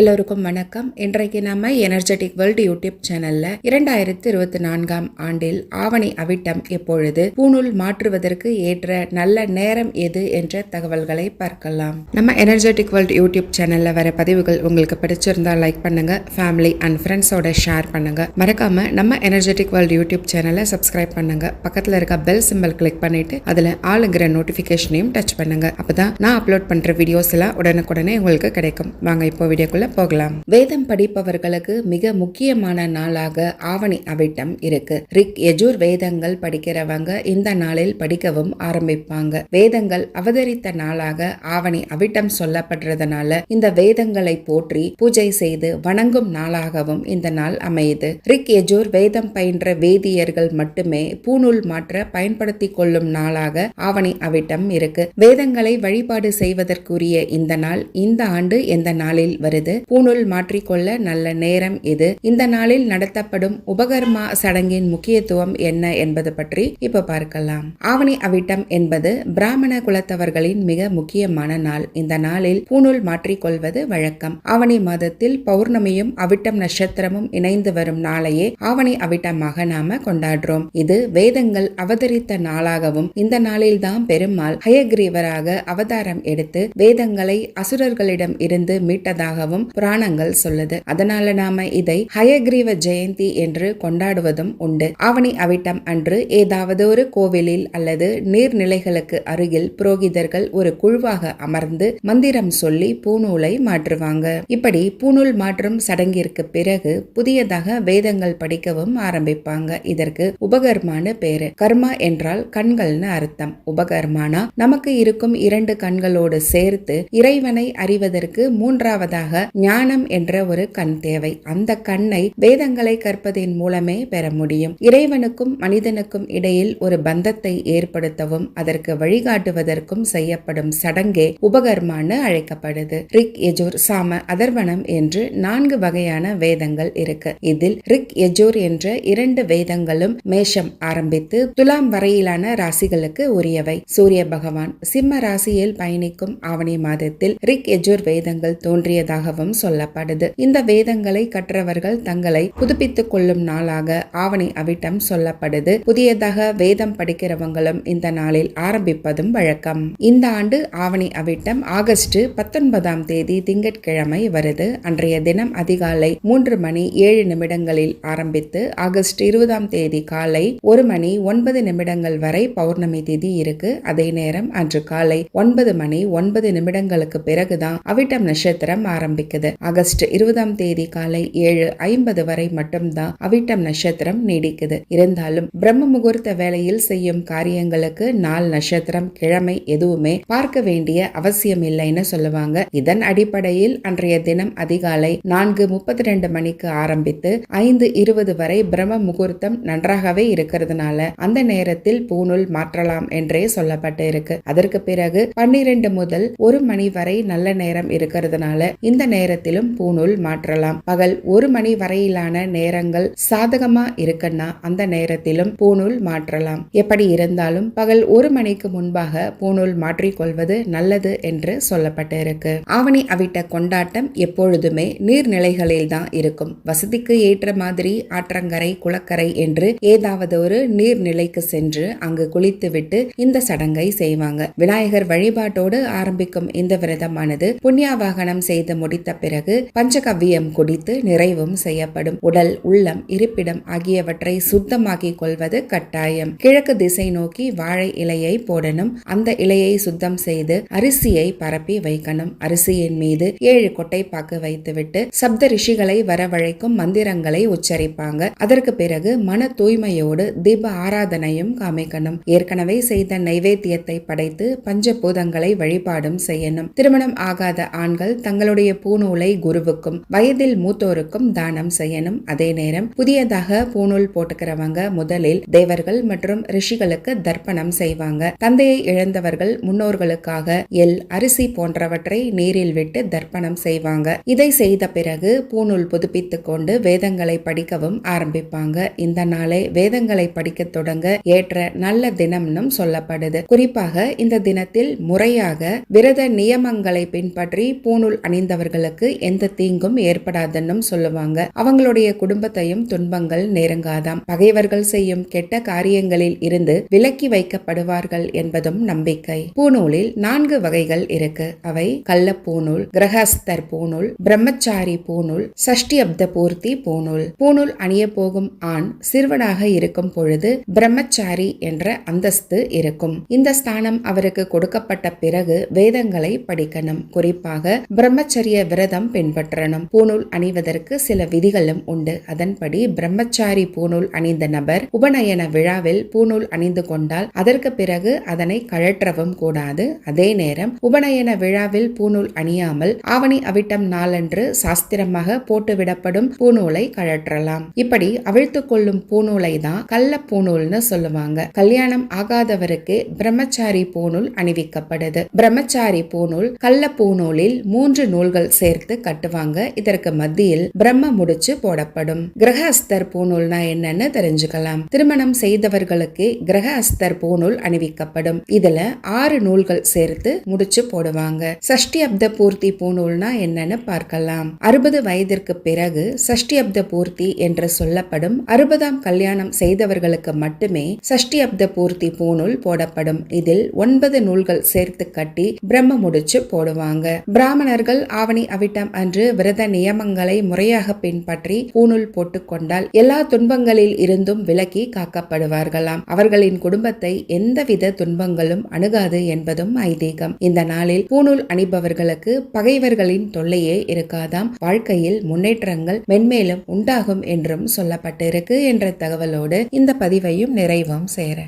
எல்லோருக்கும் வணக்கம். இன்றைக்கு நம்ம எனர்ஜெட்டிக் வேர்ல்டு யூடியூப் சேனல்ல இரண்டாயிரத்தி இருபத்தி நான்காம் ஆண்டில் ஆவணி அவிட்டம் எப்பொழுது பூணூல் மாற்றுவதற்கு ஏற்ற நல்ல நேரம் எது என்ற தகவல்களை பார்க்கலாம். நம்ம எனர்ஜெட்டிக் வேர்ல்டு யூடியூப் சேனல்ல வர பதிவுகள் உங்களுக்கு பிடிச்சிருந்தா லைக் பண்ணுங்க ஃபேமிலி அண்ட் ஃப்ரெண்ட்ஸோட ஷேர் பண்ணுங்க. மறக்காம நம்ம எனர்ஜெட்டிக் வேர்ல்டு யூடியூப் சேனலை சப்ஸ்கிரைப் பண்ணுங்க. பக்கத்துல இருக்க பெல் சிம்பல் கிளிக் பண்ணிட்டு அதுல ஆளுங்கிற நோட்டிபிகேஷனையும் டச் பண்ணுங்க. அப்பதான் நான் அப்லோட் பண்ற வீடியோஸ் எல்லாம் உடனுக்குடனே உங்களுக்கு கிடைக்கும். வாங்க இப்போ வீடியோக்குள்ள போகலாம். வேதம் படிப்பவர்களுக்கு மிக முக்கியமான நாளாக ஆவணி அவிட்டம் இருக்கு. ரிக் எஜூர் வேதங்கள் படிக்கிறவங்க இந்த நாளில் படிக்கவும் ஆரம்பிப்பாங்க. வேதங்கள் அவதரித்த நாளாக ஆவணி அவிட்டம் சொல்லப்படுறதுனால இந்த வேதங்களை போற்றி பூஜை செய்து வணங்கும் நாளாகவும் இந்த நாள் அமையுது. ரிக் எஜூர் வேதம் பயின்ற வேதியர்கள் மட்டுமே பூநூல் மாற்ற பயன்படுத்தி கொள்ளும் நாளாக ஆவணி அவிட்டம் இருக்கு. வேதங்களை வழிபாடு செய்வதற்குரிய இந்த நாள் இந்த ஆண்டு எந்த நாளில் வருது? பூணூல் மாற்றிக்கொள்ள நல்ல நேரம் இது. இந்த நாளில் நடத்தப்படும் உபகர்மா சடங்கின் முக்கியத்துவம் என்ன என்பது பற்றி இப்ப பார்க்கலாம். ஆவணி அவிட்டம் என்பது பிராமண குலத்தவர்களின் மிக முக்கியமான நாள். இந்த நாளில் பூணூல் மாற்றிக்கொள்வது வழக்கம். ஆவணி மாதத்தில் பௌர்ணமியும் அவிட்டம் நட்சத்திரமும் இணைந்து வரும் நாளையே ஆவணி அவிட்டமாக நாம கொண்டாடுறோம். இது வேதங்கள் அவதரித்த நாளாகவும் இந்த நாளில்தான் பெருமாள் ஹயக்ரீவராக அவதாரம் எடுத்து வேதங்களை அசுரர்களிடம் இருந்து மீட்டதாகவும் புராணங்கள் சொல்லுது. அதனால நாம இதை ஹயக்ரீவ ஜெயந்தி என்று கொண்டாடுவதும் உண்டு. ஆவணி அவிட்டம் அன்று ஏதாவது ஒரு கோவிலில் அல்லது நீர்நிலைகளுக்கு அருகில் புரோகிதர்கள் ஒரு குழுவாக அமர்ந்து மந்திரம் சொல்லி பூநூலை மாற்றுவாங்க. இப்படி பூநூல் மாற்றும் சடங்கிற்கு பிறகு புதியதாக வேதங்கள் படிக்கவும் ஆரம்பிப்பாங்க. இதற்கு உபகர்மான்னு பேரு. கர்மா என்றால் கண்கள்னு அர்த்தம். உபகர்மானா நமக்கு இருக்கும் இரண்டு கண்களோடு சேர்த்து இறைவனை அறிவதற்கு மூன்றாவதாக ஞானம் என்ற ஒரு கண் தேவை. அந்த கண்ணை வேதங்களை கற்பதின் மூலமே பெற முடியும். இறைவனுக்கும் மனிதனுக்கும் இடையில் ஒரு பந்தத்தை ஏற்படுத்தவும் அதற்கு வழிகாட்டுவதற்கும் செய்யப்படும் சடங்கே உபகர்மான்னு அழைக்கப்படுது. ரிக் எஜூர் சாம அதர்வனம் என்று நான்கு வகையான வேதங்கள் இருக்கு. இதில் ரிக் எஜூர் என்ற இரண்டு வேதங்களும் மேஷம் ஆரம்பித்து துலாம் வரையிலான ராசிகளுக்கு உரியவை. சூரிய பகவான் சிம்ம ராசியில் பயணிக்கும் ஆவணி மாதத்தில் ரிக் எஜூர் வேதங்கள் தோன்றியதாக தோன்றியதாகவும் சொல்லப்படுது. இந்த வேதங்களை கற்றவர்கள் தங்களை புதுப்பித்துக் கொள்ளும் நாளாக ஆவணி அவிட்டம் சொல்லப்படுது. புதியதாக வேதம் படிக்கிறவங்களும் இந்த நாளில் ஆரம்பிப்பதும் வழக்கம். இந்த ஆண்டு ஆவணி அவிட்டம் ஆகஸ்ட் பத்தொன்பதாம் தேதி திங்கட்கிழமை வருது. அன்றைய தினம் அதிகாலை மூன்று மணி ஏழு நிமிடங்களில் ஆரம்பித்து ஆகஸ்ட் இருபதாம் தேதி காலை ஒரு மணி ஒன்பது நிமிடங்கள் வரை பௌர்ணமி திதி இருக்கு. அதே நேரம் அன்று காலை ஒன்பது மணி ஒன்பது நிமிடங்களுக்கு பிறகுதான் அவிட்டம் நட்சத்திரம் ஆரம்பிக்குது ஆகஸ்ட் இருபதாம் தேதி காலை ஏழு ஐம்பது வரை மட்டும்தான் அவிட்டம் நட்சத்திரம் நீடிக்குது. இருந்தாலும் பிரம்ம முகூர்த்த வேலையில் செய்யும் காரியங்களுக்கு நாள் நட்சத்திரம் கிழமை எதுவுமே பார்க்க வேண்டிய அவசியம் இல்லைன்னு சொல்லுவாங்க. இதன் அடிப்படையில் அன்றைய தினம் அதிகாலை நான்கு முப்பத்தி ரெண்டு மணிக்கு ஆரம்பித்து ஐந்து இருபது வரை பிரம்ம முகூர்த்தம் நன்றாகவே இருக்கிறதுனால அந்த நேரத்தில் பூநூல் மாற்றலாம் என்றே சொல்லப்பட்டு இருக்கு. அதற்கு பிறகு பன்னிரண்டு முதல் ஒரு மணி வரை நல்ல நேரம் இருக்கிறதுனால இந்த நேரத்திலும் பூநூல் மாற்றலாம். பகல் ஒரு மணி வரையிலான நேரங்கள் சாதகமா இருக்குன்னா அந்த நேரத்திலும் பூநூல் மாற்றலாம். எப்படி இருந்தாலும் பகல் ஒரு மணிக்கு முன்பாக பூநூல் மாற்றிக்கொள்வது நல்லது என்று சொல்லப்பட்டு இருக்கு ஆவணி அவிட்ட கொண்டாட்டம் எப்பொழுதுமே நீர்நிலைகளில் தான் இருக்கும். வசதிக்கு ஏற்ற மாதிரி ஆற்றங்கரை குளக்கரை என்று ஏதாவது ஒரு நீர்நிலைக்கு சென்று அங்கு குளித்துவிட்டு இந்த சடங்கை செய்வாங்க. விநாயகர் வழிபாட்டோடு ஆரம்பிக்கும் இந்த விரதமானது புண்ணியாவாகனம் செய்து முடித்த பிறகு பஞ்சகவ்யம் குடித்து நிறைவும் செய்யப்படும். உடல் உள்ளம் இருப்பிடம் ஆகியவற்றை சுத்தமாக்கி கொள்வது கட்டாயம். கிழக்கு திசை நோக்கி வாழை இலையை போடணும். அந்த இலையை சுத்தம் செய்து அரிசியை பரப்பி வைக்கணும். அரிசியின் மீது ஏழு கொட்டைப்பாக்கு வைத்துவிட்டு சப்த ரிஷிகளை வரவழைக்கும் மந்திரங்களை உச்சரிப்பாங்க. அதற்கு பிறகு மன தூய்மையோடு தீப ஆராதனையும் காமிக்கணும். ஏற்கனவே செய்த நைவேத்தியத்தை படைத்து பஞ்சபூதங்களை வழிபாடும் செய்யணும். திருமணம் ஆகாத ஆண்கள் தங்களுடைய பூ பூநூலை குருவுக்கும் வயதில் மூத்தோருக்கும் தானம் செய்யணும். அதே நேரம் புதியதாக பூநூல் போட்டுக்கிறவங்க முதலில் தேவர்கள் மற்றும் ரிஷிகளுக்கு தர்ப்பணம் செய்வாங்க. தந்தையை இழந்தவர்கள் முன்னோர்களுக்காக எல் அரிசி போன்றவற்றை நீரில் விட்டு தர்ப்பணம் செய்வாங்க. இதை செய்த பிறகு பூநூல் புதுப்பித்துக் கொண்டு வேதங்களை படிக்கவும் ஆரம்பிப்பாங்க. இந்த நாளை வேதங்களை படிக்க தொடங்க ஏற்ற நல்ல தினம்னும் சொல்லப்படுது. குறிப்பாக இந்த தினத்தில் முறையாக விரத நியமங்களை பின்பற்றி பூநூல் அணிந்தவர்களுக்கு அவங்களுக்கு எந்த தீங்கும் ஏற்படாதுன்னு சொல்லுவாங்க. அவங்களுடைய குடும்பத்தையும் துன்பங்கள் நெருங்காதாம். பகைவர்கள் செய்யும் கெட்ட காரியங்களில் இருந்து விலக்கி வைக்கப்படுவார்கள் என்பதும் நம்பிக்கை. பூநூலில் நான்கு வகைகள் இருக்கு. அவை கள்ள பூநூல் கிரகஸ்தர் பூநூல் பிரம்மச்சாரி பூநூல் சஷ்டி அப்த பூர்த்தி பூநூல். பூநூல் அணிய போகும் ஆண் சிறுவனாக இருக்கும் பொழுது பிரம்மச்சாரி என்ற அந்தஸ்து இருக்கும். இந்த ஸ்தானம் அவருக்கு கொடுக்கப்பட்ட பிறகு வேதங்களை படிக்கணும். குறிப்பாக பிரம்மச்சரிய விரதம் பின்பற்றணும். பூநூல் அணிவதற்கு சில விதிகளும் உண்டு. அதன்படி பிரம்மச்சாரி பூநூல் அணிந்த நபர் உபநயன விழாவில் பூநூல் அணிந்து கொண்டால் அதற்கு பிறகு அதனை கழற்றவும் கூடாது. அதே நேரம் உபநயன விழாவில் பூநூல் அணியாமல் ஆவணி அவிட்டம் நாளன்று சாஸ்திரமாக போட்டுவிடப்படும் பூநூலை கழற்றலாம். இப்படி அவிழ்த்து கொள்ளும் பூநூலை தான் கள்ள பூநூல்னு சொல்லுவாங்க. கல்யாணம் ஆகாதவருக்கு பிரம்மச்சாரி பூநூல் அணிவிக்கப்படுது. பிரம்மச்சாரி பூநூல் கள்ள பூநூலில் மூன்று நூல்கள் சேர்த்து கட்டுவாங்க. இதற்கு மத்தியில் பிரம்ம முடிச்சு போடப்படும். கிரக அஸ்தர் பூநூல்னா என்னன்னு தெரிஞ்சுக்கலாம். திருமணம் செய்தவர்களுக்கு கிரக அஸ்தர் பூநூல் அணிவிக்கப்படும். இதுல ஆறு நூல்கள் சேர்த்து முடிச்சு போடுவாங்க. சஷ்டி அப்த பூர்த்தி பூநூல்னா என்னன்னு பார்க்கலாம். அறுபது வயதிற்கு பிறகு சஷ்டி அப்த பூர்த்தி என்று சொல்லப்படும். அறுபதாம் கல்யாணம் செய்தவர்களுக்கு மட்டுமே சஷ்டி அப்த பூர்த்தி பூநூல் போடப்படும். இதில் ஒன்பது நூல்கள் சேர்த்து கட்டி பிரம்ம முடிச்சு போடுவாங்க. பிராமணர்கள் ஆவணி அவிட்டம் அன்று விரத நியமங்களை முறையாக பின்பற்றி பூணூல் போட்டுக்கொண்டால் எல்லா துன்பங்களில் இருந்தும் விலக்கி காக்கப்படுவார்களாம். அவர்களின் குடும்பத்தை எந்தவித துன்பங்களும் அணுகாது என்பதும் ஐதீகம். இந்த நாளில் பூணூல் அணிபவர்களுக்கு பகைவர்களின் தொல்லையே இருக்காதாம். வாழ்க்கையில் முன்னேற்றங்கள் மென்மேலும் உண்டாகும் என்றும் சொல்லப்பட்டிருக்கு என்ற தகவலோடு இந்த பதிவையும் நிறைவும் சேர.